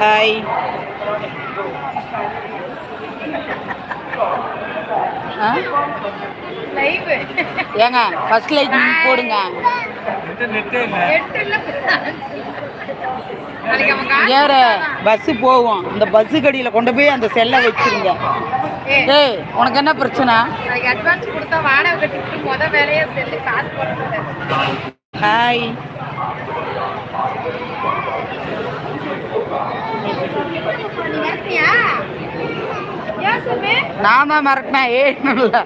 Hi ஏங்க first like போடுங்க. ஏற பஸ்ஸு போவோம். அந்த பஸ்ஸு கடியில் கொண்டு போய் அந்த செல்லை வச்சிருங்க. ஏய், உனக்கு என்ன பிரச்சனை? நாளைக்கு அட்வான்ஸ் கொடுத்தா வாடகை கட்டிட்டு முத வேலையை செல்லு காசு போடுறது ஹாய் ஏத்தியா ஏன் சுமே நான் தான் மறக்கினேன். ஏ இல்லை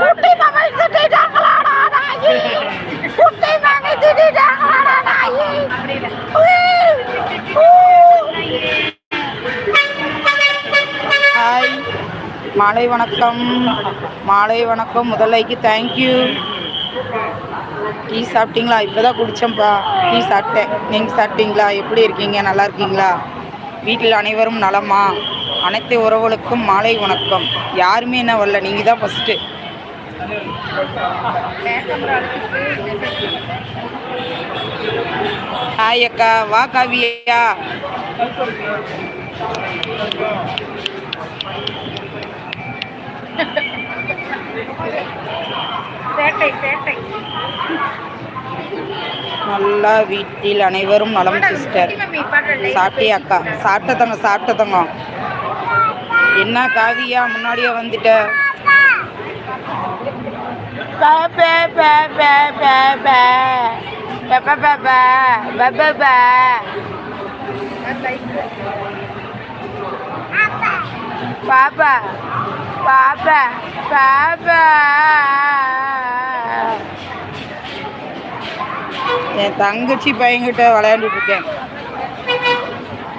குட்டி மகை திட்டாங்களாடா நாயி? குட்டி மகை திட்டாங்களாடா நாயி? ஹாய் மாலை வணக்கம். மாலை வணக்கம். முதலைக்கு தேங்க்யூ டீ சாப்பிட்டீங்களா? இப்போ தான் குடித்தேன்ப்பா டீ சாப்பிட்டேன். நீங்கள் சாப்பிட்டீங்களா? எப்படி இருக்கீங்க? நல்லா இருக்கீங்களா? வீட்டில் அனைவரும் நலமா? அனைத்து உறவுகளுக்கும் மாலை வணக்கம். யாருமே என்ன வரல. நீங்கள் தான் ஃபஸ்ட்டு ஹாய் அக்கா. வா காவியா. சேட்டை சேட்டை. நல்லா வீட்டில் அனைவரும் நலம் சிஸ்டர் மம்மி சாப்பிட்டியா அக்கா? சாப்பிட்டதங்க சாப்பிட்டதங்க. என்ன காவியா முன்னாடியே வந்துட்ட? பே, பே, பே, பே, பே, பே, பே, பே. பாப்பா. பாப்பா. பாப்பா. என் தங்கச்சி பையன்கிட்ட விளையாண்டுட்டு இருக்கேன்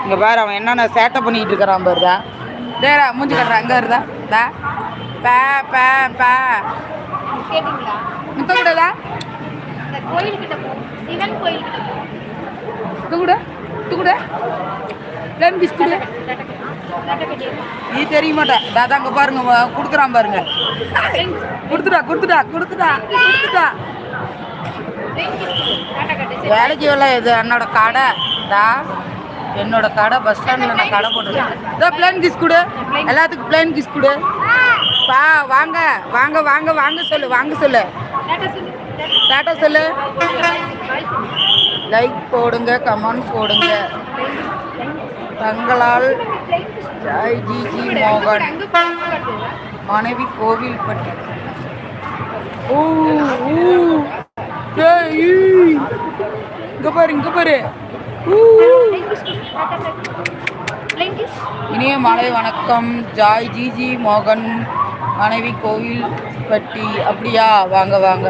இங்க பாரு அவன் என்னென்ன சேட்டை பண்ணிட்டு இருக்கிறான் பாருதா டேரா மூஞ்சி கட்டுறான் அங்க இருந்தா தா பா பா பா. கேட்டீங்களா? முத்த கூடதா கோயில்கிட்ட போ. சிவன் கோயில்கிட்ட போ. இது கூட. இது கூட. லேம் பிஸ்குடு நீ தெரிய மாட்டேன் தாத்தா அங்க பாருங்க. கொடுக்குறான் பாருங்க. கொடுத்துட்டா கொடுத்துட்டா கொடுத்துட்டா கொடுத்துட்டா வேலைக்கு வேலை இது என்னோட கடை. தா என்னோட கடை பஸ் ஸ்டாண்டில் நான் கடை போட்டிருக்கேன். இதோ பிளேன் கிஸ் கொடு. எல்லாத்துக்கும் பிளேன் கிஸ் கொடு. பா வாங்க வாங்க வாங்க வாங்க சொல்லு வாங்க சொல்லு. டாட்டா சொல்லு. லைக் போடுங்க கமெண்ட் போடுங்க. தங்களால் ஜாய் ஜி ஜி மோகன். மனைவி கோவில்பட்டி ஓ ஊ. இங்க பாரு இங்க பாரு. இனிய மாலை வணக்கம். ஜாய் ஜிஜி மோகன் மனைவி கோவில்பட்டி அப்படியா? வாங்க வாங்க.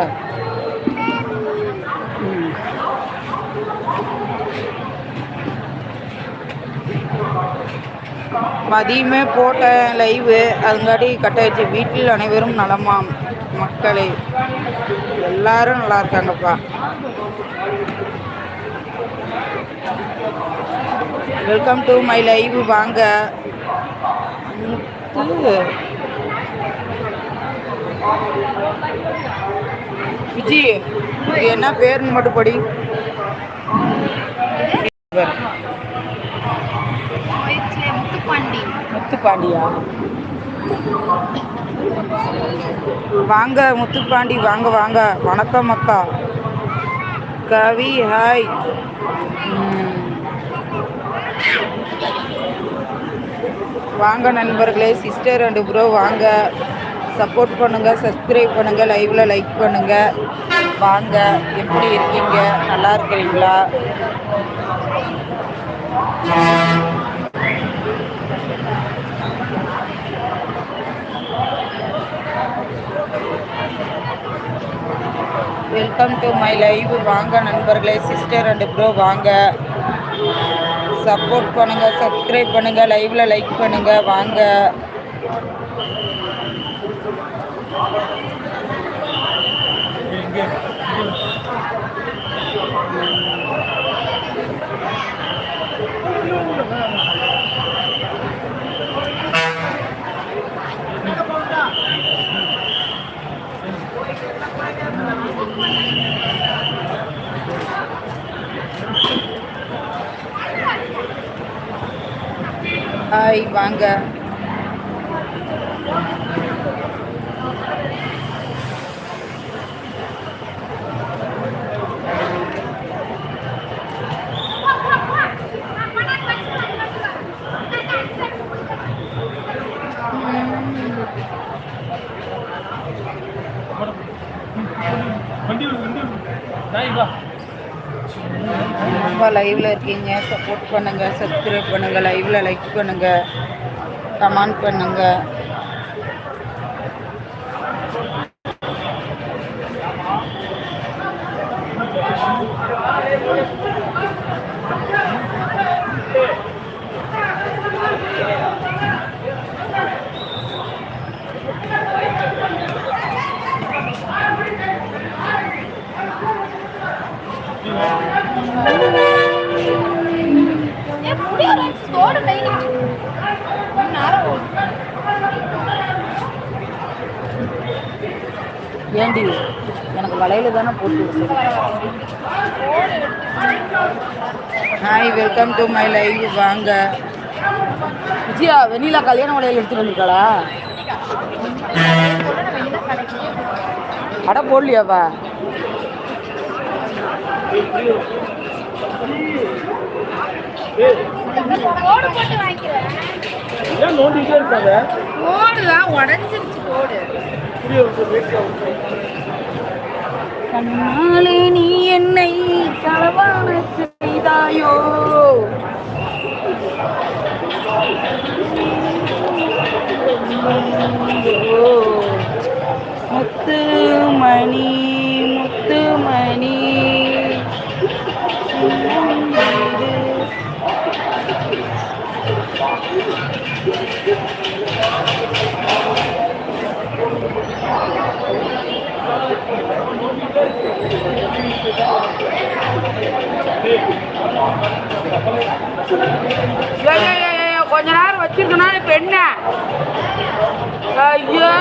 மதியமே போட்டேன் லைவு அதுங்காட்டி கட்டாயிடுச்சு. வீட்டில் அனைவரும் நலமாம் மக்களே. எல்லாரும் நல்லா இருக்காங்கப்பா. வெல்கம் டு மை லைவ் வாங்க. முத்து. விஜி என்ன பேருன்னு மட்டும் படி. முத்துப்பாண்டி. முத்துப்பாண்டியா? வாங்க முத்துப்பாண்டி வாங்க வாங்க. வணக்கம் அக்கா. கவி ஹாய். வாங்க நண்பர்களே. சிஸ்டர் அண்டு ப்ரோ வாங்க. சப்போர்ட் பண்ணுங்க சப்ஸ்கிரைப் பண்ணுங்க லைவ்ல லைக் பண்ணுங்க. வாங்க எப்படி இருக்கீங்க? நல்லா இருக்கிறீங்களா? வெல்கம் டு மை லைவ் வாங்க நண்பர்களே சிஸ்டர் அண்ட் ப்ரோ வாங்க. சப்போர்ட் பண்ணுங்க சப்ஸ்கிரைப் பண்ணுங்க லைவ்ல லைக் பண்ணுங்க வாங்க. ஹாய் வாங்க. ரொம்ப லைவ்ல இருக்கீங்க. சப்போர்ட் பண்ணுங்க சப்ஸ்கிரைப் பண்ணுங்க லைவ்ல லைக் பண்ணுங்க கமெண்ட் பண்ணுங்க ஏன் முடியாது தோடு கையில் நேரம் ஓடும் ஏண்டி எனக்கு வளையல தானே போட்டு. Hi welcome to my live வாங்க. விஜயா வெண்ணிலா கல்யாண வளையல் எடுத்துட்டு வந்திருக்காளா? அட போடலையாவா நோண்டிட்டே இருக்காத? தோடு தான் உடஞ்சிருச்சு தோடு கண்ணாலே நீ என்னை களவான செய்தாயோ முத்து மணி முத்து மணி Thank you. கொஞ்ச நேரம் வச்சிருக்கனா இப்ப என்ன? ஐயோ.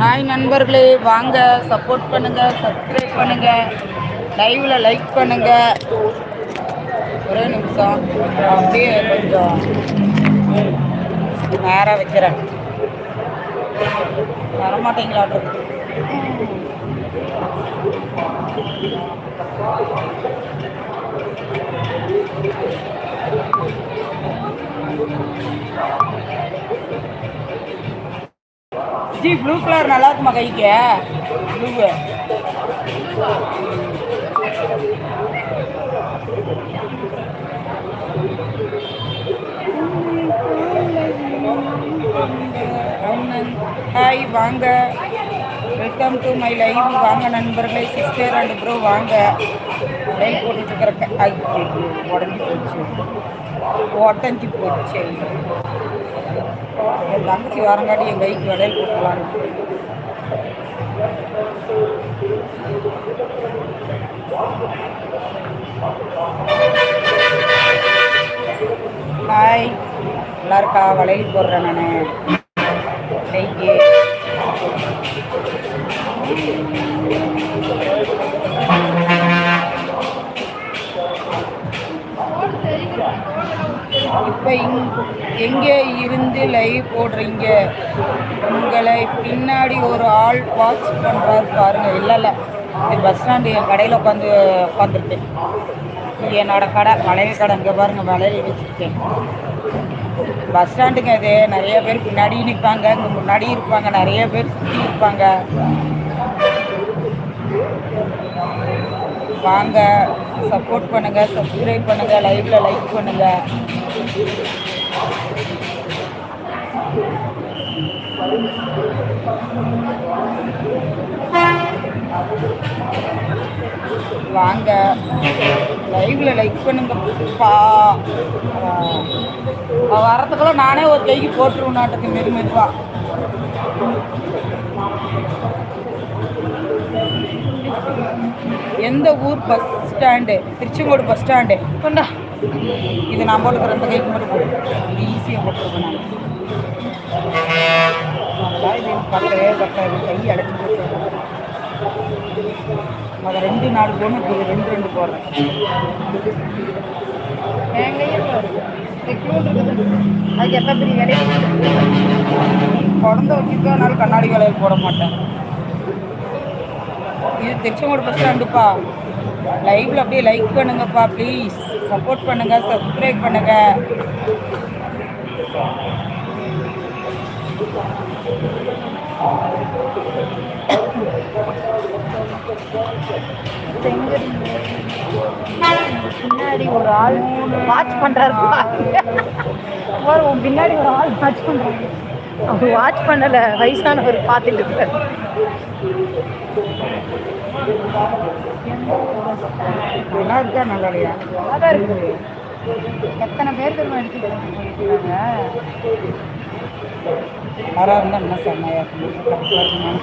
ஹாய் நண்பர்களே வாங்க சப்போர்ட் பண்ணுங்க சப்ஸ்கிரைப் பண்ணுங்க லைவ்ல லைக் பண்ணுங்க. ஒரே நிமிஷம் அப்படியே கொஞ்சம் நேராக வைக்கிறேன். வரமாட்டீங்களாட்ருக்கு ஜி ப்ளூ கலர் நல்லா இருக்குமா கைக்கு ப்ளூவு ஹாய் வாங்க. வெல்கம் டு மை லைவ் வாங்க நண்பர்களே. சிஸ்டர் அண்ட் ப்ரோ வாங்க. லைவ் போட்டுட்டு இருக்கிற ஐ உடஞ்சி போச்சு. உடஞ்சி போச்சு. என் தங்கச்சி வரங்காட்டி என் கைக்கு வளையல் போட்டுலான்னு ஹாய் நல்லா இருக்கா? வளையல் போடுறேன் நான். கைக்கு இப்போ இங் எங்கே இருந்து லைவ் போடுறீங்க? உங்களை பின்னாடி ஒரு ஆள் வாட்ச் பண்ணுறாரு பாருங்க. இல்லை இல்லை. இது பஸ் ஸ்டாண்டு என் கடையில் உட்காந்து உட்காந்துருக்கேன் இங்கே என்னோட கடை மளிகை கடை. இங்கே பாருங்க வளையல் வச்சுருக்கேன். பஸ் ஸ்டாண்டுங்க இது. நிறைய பேர் பின்னாடி நிற்பாங்க இங்கே முன்னாடி இருப்பாங்க நிறைய பேர் சுற்றி இருப்பாங்க. வாங்க சப்போர்ட் பண்ணுங்க சப்ஸ்கிரைப் பண்ணுங்க லைவ்ல லைக் பண்ணுங்க. வாங்க. லைவ்ல லைக் பண்ணுங்க. பா. வரத்துக்குள்ள நானே ஒரு கைக்கு போட்டுருவேன் நாட்டுக்கு மெது மெதுவா. எந்த ஊர் bus stand Tiruchengode bus stand கொண்டா. இது நான் போட்டுக்கிற இந்த கைக்கு மட்டும் போடு. ஈஸியாக போட்டுருக்கேன் நான். இது பக்கவே பக்கம் கை அடைச்சி போட்டு அதை ரெண்டு நாலு பொண்ணு ரெண்டு ரெண்டு போடுறேன். அதுக்கு எத்தனை பெரிய வேலையை குழந்தை வச்சுக்கனால கண்ணாடி வளையல் போட மாட்டேன். இது திருச்செங்கோடு பஸ் ஸ்டாண்டுப்பா லைவ்ல அப்படியே லைக் பண்ணுங்கப்பா ப்ளீஸ் சப்போர்ட் பண்ணுங்க சப்ஸ்கிரைப் பண்ணுங்க. பின்னாடி ஒரு ஆள் வாட்ச் பண்றாரு பாரு, உன் பின்னாடி ஒரு ஆள் வாட்ச் பண்றாரு. அவர் வாட்ச் பண்ணல வயசானவர் பார்த்துட்டு இருக்காரு. நல்லா இருக்கா நல்லா இல்லையா அதான் இருக்குது எத்தனை பேர் யாராக இருந்தால் என்ன செம்மையா இருக்கும்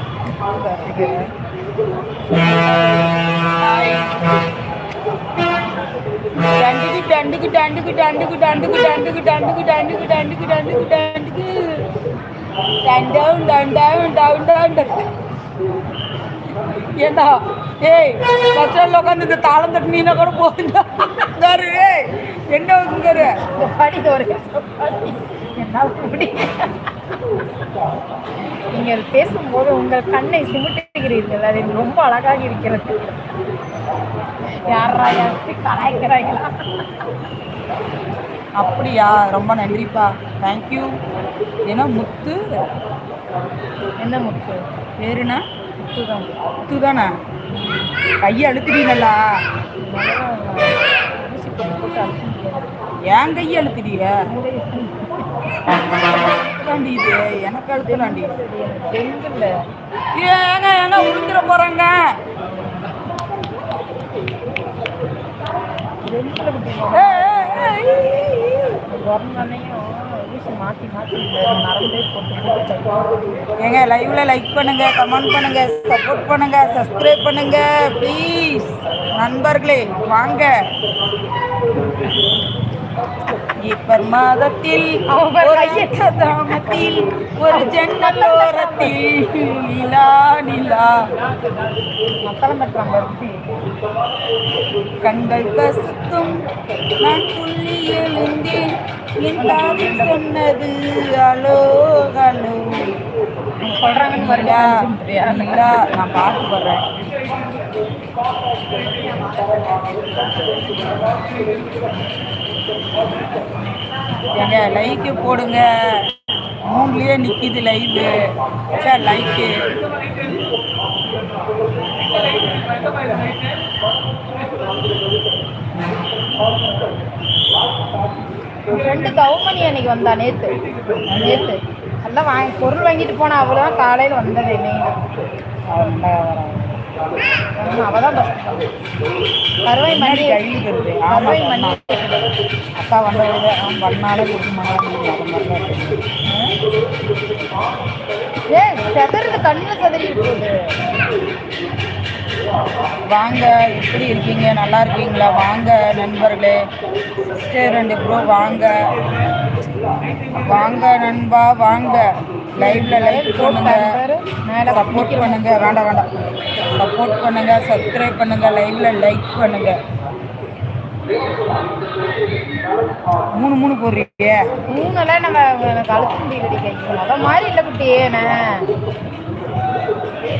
டண்டுக்கு டண்டுக்கு டண்டுக்கு டண்டுக்கு டண்டுக்கு டண்டுக்கு டண்டுக்கு டண்டுக்கு டண்டுக்கு டண்டுக்கு டண்டுக்கு டண்டவுன் டண்டவுன் டவுன் டவுன் ஏண்டா ஏய் பஸ் உட்காந்து இந்த தாளம் தட்டினீங்கன்னா கூட போகுதுடா ஏய் என்ன வந்துங்காரு படி ஒரு என்ன படி நீங்கள் பேசும்போது உங்கள் கண்ணை சிமிட்டுகிறீர்கள் அது ரொம்ப அழகாக இருக்கிறது. யாரா யாருக்கு கலாய்க்கிறாங்களா அப்படியா? ரொம்ப நன்றிப்பா. தேங்க்யூ ஏன்னா முத்து? என்ன முத்து? பேருனா முத்துதான். முத்து தானே கையை அழுத்துறீங்களா. என் கையை அழுத்துறீங்க? எனக்காண்டி இது. எனக்கு அடுத்தாண்டி ஏங்க ஏன்னா உளுந்துட போறாங்க? ஏங்க லைவ்ல லைக் பண்ணுங்க கமெண்ட் பண்ணுங்க சப்போர்ட் பண்ணுங்க சப்ஸ்கிரைப் பண்ணுங்க ப்ளீஸ் நண்பர்களே வாங்க. இப்பர் மாதத்தில் தாமத்தில் ஒரு ஜன்னலோரத்தில் நிலா. நிலா கண்கள் கசுத்தும் நான் புள்ளி எழுந்தேன். என் தாவி சொன்னது அலோ அலோ. சொல்றாங்கன்னு ஏங்க லைக்கு போடுங்க. மூணுலயே நிக்குது லைவு சார் லைக்கு ஃப்ரெண்டு கவுமணி அன்னைக்கு வந்தா நேத்து. நேத்து. எல்லாம் வாங்கி பொருள் வாங்கிட்டு போனா அவ்வளோதான் காலையில் வந்தது மெயின் அவள் தான் கருவாய் மணி அக்கா வந்தவங்க அவன் பண்ணால ஏ செதறது கண்ணில் செதறி இருக்குது வாங்க எப்படி இருக்கீங்க? நல்லா இருக்கீங்களா? வாங்க நண்பர்களே. சிஸ்டர் ரெண்டு ப்ரோ வாங்க. வாங்க நண்பா வாங்க. லைவ்ல லைக் பண்ணுங்க மேலே சப்போர்ட் பண்ணுங்க. வேண்டாம் வேண்டாம். சப்போர்ட் பண்ணுங்க சப்ஸ்கிரைப் பண்ணுங்க லைவ்ல லைக் பண்ணுங்க. மூணு மூணு போடுறீங்க. மூணுலாம் நம்ம எனக்கு அழுத்த முடியலடி கை. மாதிரி இல்லை குட்டியே நான்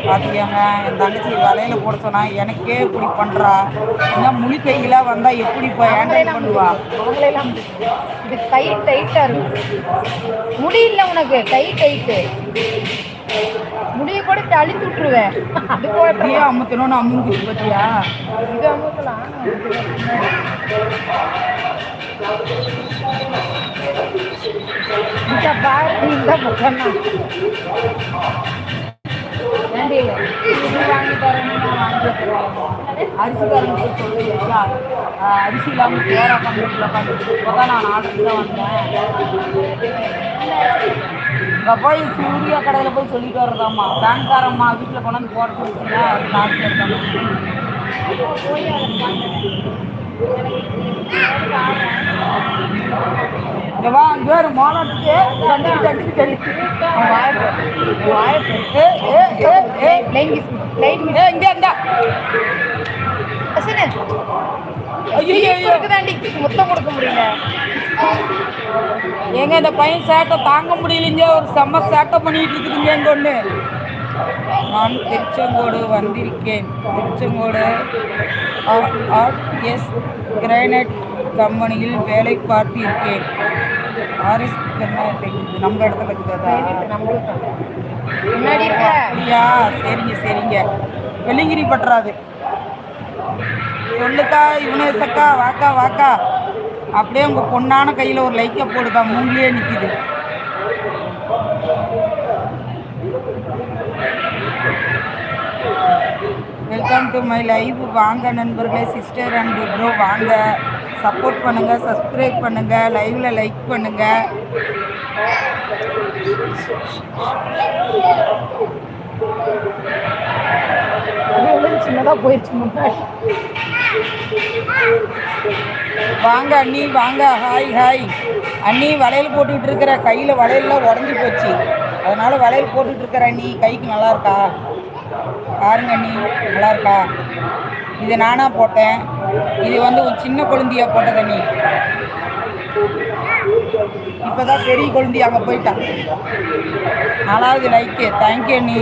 பாத்தியாங்க? என் தங்கச்சி வலையில போட சொன்னா எனக்கே இப்படி பண்றா. இன்னும் முழி கையில வந்தா எப்படி இப்போ ஹேண்டில் பண்ணுவா? அவங்களெல்லாம் இது கை டைட்டா இருக்கும் முடியல உனக்கு கை டைட்டு முடிய கூட அழுத்தி விட்டுருவேன். அது அப்படியே அமுத்தணும்னு அமுங்க பத்தியா? இது அமுக்கலாம் இந்த பாரு இந்த பக்கம் ஏண்டி, இது வாங்கி தரேன்னு நான் அரிசி காரங்க சொல்லுவீங்களா அரிசி இல்லாமல் பேரா கம்ப்யூட்டரில் பார்த்துட்டு இப்போதான் நான் ஆர்டர் தான் வந்தேன். இங்கே போய் சூர்யா கடையில் போய் சொல்லிட்டு வர்றதாம்மா. பேங்க்காரம்மா வீட்டில் கொண்டாந்து போட சொல்லிட்டுங்க அது காசு எடுத்தாங்க வா அங்க ஒரு மாநாட்டுக்கு தண்டி தண்டி தண்டி ஏ ஏ ஏ ஏ லைன் கிஸ் லைன் ஏ இங்க இங்க அசனு. ஐயோ இருக்குதாண்டி முத்தம் கொடுக்க முடியல. ஏங்க இந்த பையன் சேட்டை தாங்க முடியலைங்க. ஒரு செம்ம சேட்டை பண்ணிட்டு இருக்குதுங்க எங்க ஒன்று நான் திருச்செங்கோடு வந்திருக்கேன். திருச்செங்கோடு. ஆர்எஸ் கிரானைட் கம்பெனியில் வேலை பார்த்து இருக்கேன் ஆர்எஸ் கிரானைட் நம்ம இடத்துல இருக்குதா முன்னாடி இருக்க. அப்படியா? சரிங்க சரிங்க. வெள்ளிங்கிரி பற்றாது சொல்லுக்கா யுனேசக்கா வாக்கா வாக்கா. அப்படியே உங்க பொண்ணான கையில ஒரு லைக்கை போடுக்கா மூங்கிலே நிக்குது. வெல்கம் டு மை லைவ் வாங்க நண்பர்களே சிஸ்டர் அண்ட் ப்ரோ வாங்க. சப்போர்ட் பண்ணுங்க சப்ஸ்கிரைப் பண்ணுங்க லைவ்ல லைக் பண்ணுங்க. சின்னதா போயிடுச்சு முன்னாடி. வாங்க அண்ணி வாங்க. ஹாய் ஹாய் அண்ணி வளையல் போட்டுக்கிட்டு இருக்கிற கையில் வளையல்லாம் உடஞ்சி போச்சு. அதனால வளையல் போட்டுட்டு இருக்கிற அண்ணி கைக்கு நல்லா இருக்கா? பாருங்க நீ நல்லா இருக்கா? இது நானா போட்டேன். இது வந்து ஒரு சின்ன குழந்தையா போட்டது இப்போ தான் பெரிய குழந்தை அங்கே போயிட்டான். நாலாவது லைக்கு தேங்க்யூ நீ.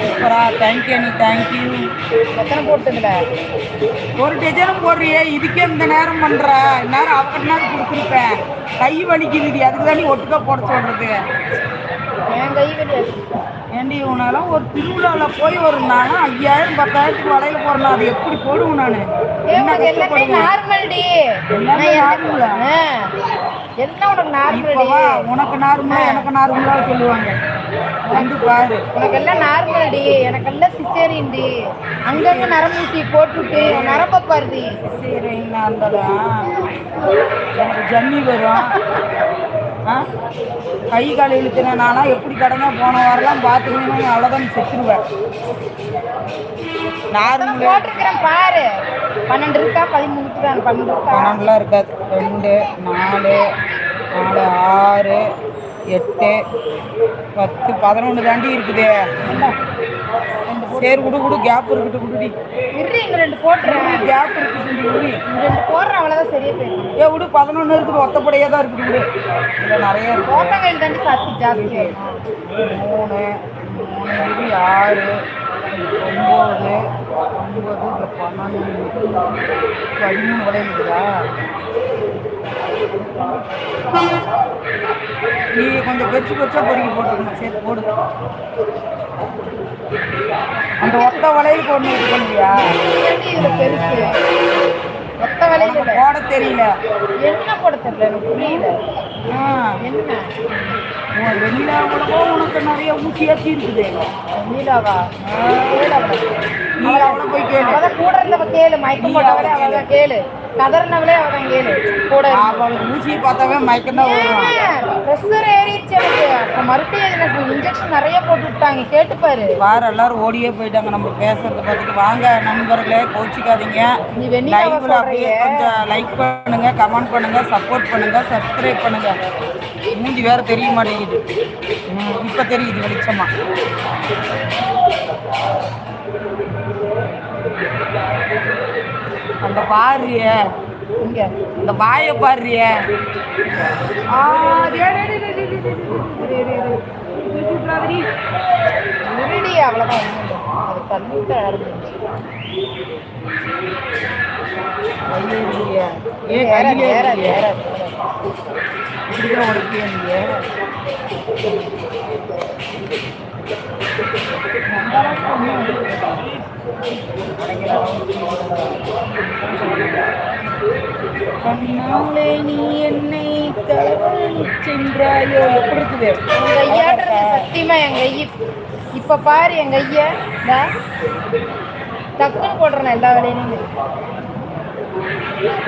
சூப்பரா. தேங்க்யூ நீ. தேங்க்யூ எத்தனை போட்டுதுல? ஒரு டஜனும் போடுறியே. இதுக்கே இந்த நேரம் பண்ற. நேரம் அப்படி நேரம் கொடுத்துருப்பேன். கை வலிக்குது அதுக்கு தானே ஒட்டுக்கா போட சொல்றது. என் கை கிடையாது ஏண்டி உனாலாம் ஒரு திருவிழாவில் போய் ஒரு நானும் ஐயாயிரம் பத்தாயிரத்துக்கு வளையல போடுறேன் அது எப்படி போடுவேன் நான்? என்ன எல்லாமே நார்மல் டி. எல்லாமே ஆ? எல்லாம் உனக்கு நார்மல் உனக்கு நார்மலா எனக்கு நார்மலா சொல்லுவாங்க. வந்து பாரு. உனக்கு எல்லாம் நார்மல் டி. எனக்கு எல்லாம் சிசேரியன் டி. அங்கங்க நரம்பூசி போட்டுட்டு நரம்ப பாருதி சரிங்க இருந்ததான் எனக்கு ஜம்மி வரும். ஆ? கை கால் இழுத்துனா எப்படி கடமை போன வாரம்லாம் பார்த்துக்கணும் அவ்வளோதான் செத்துருவேன். நார்மல் போட்டிருக்கிறேன் பாரு. பன்னெண்டு இருக்கா? பதிமூணு தான் பன்னெண்டு பன்னெண்டுலாம் இருக்காது. ரெண்டு நாலு நாலு ஆறு எட்டு பத்து பதினொன்று தாண்டி இருக்குது. சரி விடு விடு கேப் இருக்கட்டும் விடுடி. இரு இங்க ரெண்டு போட்டுறேன் கேப் இருக்கட்டும் விடு இங்க ரெண்டு போடுறேன் அவ்வளவுதான் சரியா போயிடும். ஏ விடு பதினொன்று இருக்குது ஒத்தப்படையாக தான் இருக்குது விடு. இதில் நிறைய இருக்கு. போட்டங்கையில் தாண்டி சத்து ஜாஸ்தி மூணு மூணு ஆறு ஒம்பது இந்த பன்னெண்டு பதிமூணு இருக்குதா? நீ கொஞ்சம் பெருசு பெருசாக பொறுக்கி போட்டுருக்கணும் சரி போடு. அந்த ஒத்த வளையல் போடணும் இது பண்ணியா இதுல பெருசு மொத்த வேலையில போட தெரியல. என்ன போட தெரியல? எனக்கு புரியல. ஆ. என்ன வெண்ணிலா உலகம் உனக்கு நிறைய ஊசி ஏற்றி இருக்குது. நீலாவா அவளை. அவளை போய் கேளு. கூட இருந்தவ கேளு. மயக்கம் போட்டவளே அவதான் கேளு. கதறினவளே அவதான் கேளு. கூட அவளுக்கு ஊசியை பார்த்தாவே மயக்கம் தான் ப்ரெஷர் ஏறிடுச்சு எனக்கு அப்ப மறுபடியும் எனக்கு இன்ஜெக்ஷன் நிறைய போட்டு விட்டாங்க. கேட்டுப்பாரு வார எல்லாரும் ஓடியே போயிட்டாங்க. நம்ம பேசுறத பார்த்துட்டு. வாங்க நண்பர்களே கோச்சிக்காதீங்க. நீ வெண்ணிலாவை லைவ்ல அப்படியே. கொஞ்சம் லைக் பண்ணுங்க கமெண்ட் பண்ணுங்க சப்போர்ட் பண்ணுங்க சப்ஸ்கிரைப் பண்ணுங்க. மூஞ்சி வேற தெரிய மாட்டேங்குது இப்போ தெரியுது வெளிச்சமா அந்த பாருறிய இங்க அந்த வாய பாருறிய அவ்வளவுதான் அது கண்ணு இருந்துச்சு ஏறாது ஏறாது ஏறாது சீக்கிரம் உடைக்கிய கண்ணாலே நீ என்னை தளர்ந்து சென்றாயோ எப்படி இருக்குது உங்க ஐயாடுறது சத்தியமா என் கை இப்ப பாரு என் கைய டக்குன்னு போடுறேன் எல்லா வேலையிலும்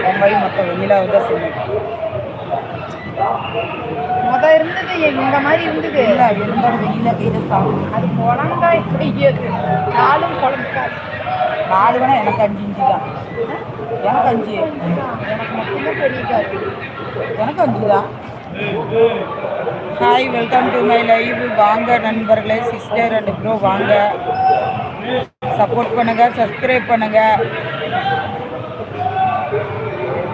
என் மொத்தம் வெளியிலாவது தான் செய்யணும். முத இருந்தது இந்த மாதிரி இருந்தது. இல்லை இருந்தாலும் வெண்ணிலா கை தான் சாப்பிடும் அது எப்படி அது நாளும் குழந்தைக்காது. நாலு வேணா எனக்கு அஞ்சு இன்ச்சு தான். எனக்கு அஞ்சு. எனக்கு மட்டும்தான் பெரிய எனக்கு அஞ்சு தான். Hi welcome to my live வாங்க நண்பர்களே சிஸ்டர் அண்ட் ப்ரோ வாங்க. சப்போர்ட் பண்ணுங்க சப்ஸ்கிரைப் பண்ணுங்க.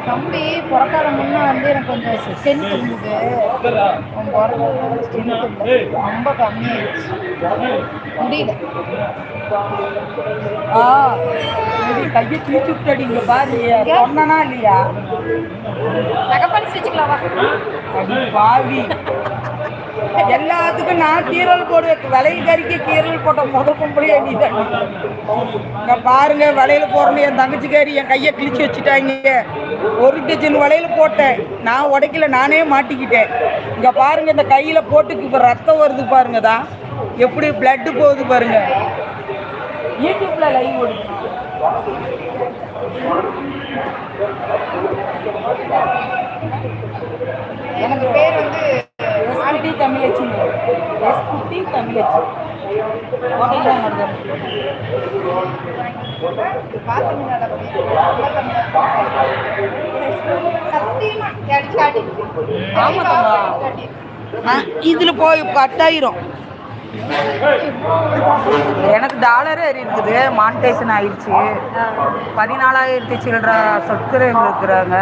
தம்பி பிறக்காத முன்ன வந்து எனக்கு கொஞ்சம் ஸ்ட்ரென்த் இருந்தது அவன் பிறந்தது ஸ்ட்ரென்த் ரொம்ப கம்மியாயிடுச்சு முடியல. ஆ இது கையை கிழிச்சு விட்டடி இங்க பாரு சொன்னனா இல்லையா? நகைப்படி வச்சுக்கலாம் வா. அடி பாவி. எல்லாத்துக்கும் நான் கீரல் போடுவேன் விலையில் கறிக்க கீரல் போட்ட முதல் பொம்பளையே நீ இங்க பாருங்க வளையல போறேன்னு என் தங்கச்சிக்காரி என் கையை கிழிச்சு வச்சுட்டாங்க. ஒரு டஜன் வளையல போட்டேன். நான் உடைக்கல நானே மாட்டிக்கிட்டேன். இங்க பாருங்க இந்த கையில போட்டு இப்ப ரத்தம் வருது பாருங்க தான். எப்படி பிளட் போகுது பாருங்க. யூடியூப்ல லைவ் ஓடுது. எனக்கு பேர் வந்து எஸ்குட்டி தமிழச்சி எஸ்குட்டி தமிழச்சி ஓகேங்களா மேடம் பாத்ரூம் நல்லா சத்தியமா அடிச்சு காட்டி ஆமா இதுல போய் பத்தாயிரம் எனக்கு டாலரே ஏறி இருக்குது. மானிட்டைசன் ஆயிடுச்சு. பதினாலாயிரத்தி சில்லற சப்ஸ்கிரைபர் இருக்கிறாங்க.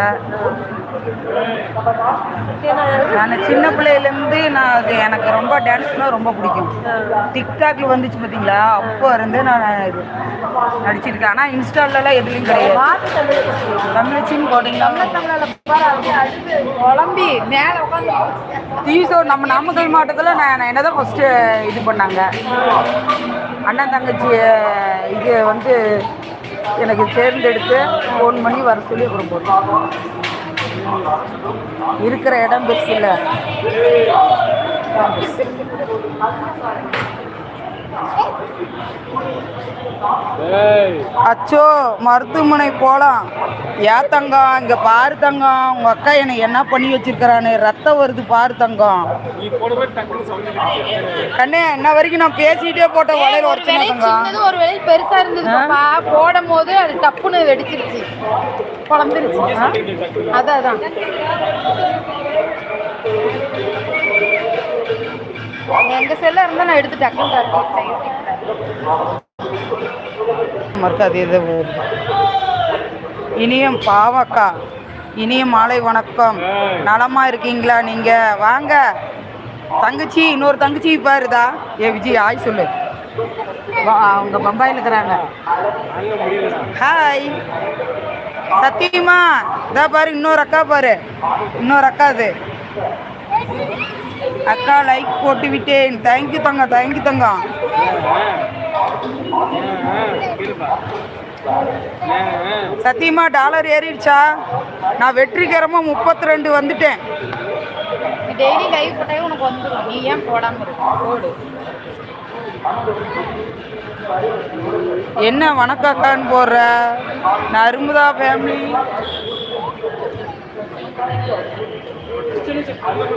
நான் சின்ன பிள்ளையிலேருந்து நான் எனக்கு ரொம்ப டான்ஸ்னால் ரொம்ப பிடிக்கும். டிக்டாக்ல வந்துச்சு பார்த்தீங்களா அப்போ இருந்து நான் நடிச்சிருக்கேன். ஆனால் இன்ஸ்டாலலாம் எதுலையும் கிடையாது. தமிழச்சின்னு போட்டிங்களா? குழம்பி மேல உட்காந்து நம்ம நாமக்கல் மாவட்டத்தில் நான் என்ன தான் ஃபஸ்ட்டு இது பண்ணாங்க. அண்ணன் தங்கச்சி இது வந்து எனக்கு தேர்ந்தெடுத்து ஃபோன் பண்ணி வர சொல்லி கொடுப்போம். இருக்கிற இடம் பெருசு இல்லை. அச்சோ மருத்துவமனை போகலாம் ஏ தங்கம் இங்கே பாரு தங்கம். உங்கள் அக்கா என்னை என்ன பண்ணி வச்சிருக்கிறானு ரத்தம் வருது பாரு தங்கம். கண்ணே இன்ன வரைக்கும் நான் பேசிட்டே போட்ட வளையல் ஒரு தங்கம். சின்னது ஒரு விலை பெருசா இருந்தது போடும் போது அது டப்புன்னு வெடிச்சிருச்சு. குழம்பிருச்சு. அதான் அதான். எங்க செல்ல இருந்தா நான் எடுத்து டக்குன்னு தரேன் மறுக்காது எது இனியும் பாவக்கா இனிய மாலை வணக்கம். நலமா இருக்கீங்களா நீங்க? வாங்க. தங்கச்சி இன்னொரு தங்கச்சி பாருதா ஏ விஜய் ஆய் சொல்லு. அவங்க பம்பாயில் இருக்கிறாங்க. ஹாய் சத்தியமா இதா பாரு இன்னொரு அக்கா பாரு. இன்னொரு அக்கா அது. அக்கா லைக் போட்டு விட்டேன் தேங்க்யூ தங்கம் தேங்க்யூ தங்கம் சத்தியமா டாலர் ஏறிடுச்சா? நான் வெற்றிகரமாக முப்பத்தி ரெண்டு வந்துட்டேன் டெய்லி லைவ் போட்டாவே உனக்கு வந்துடும் நீ ஏன் போடாம போடு. என்ன வணக்கக்கான்னு போடுற? நான் அருமுதா ஃபேமிலி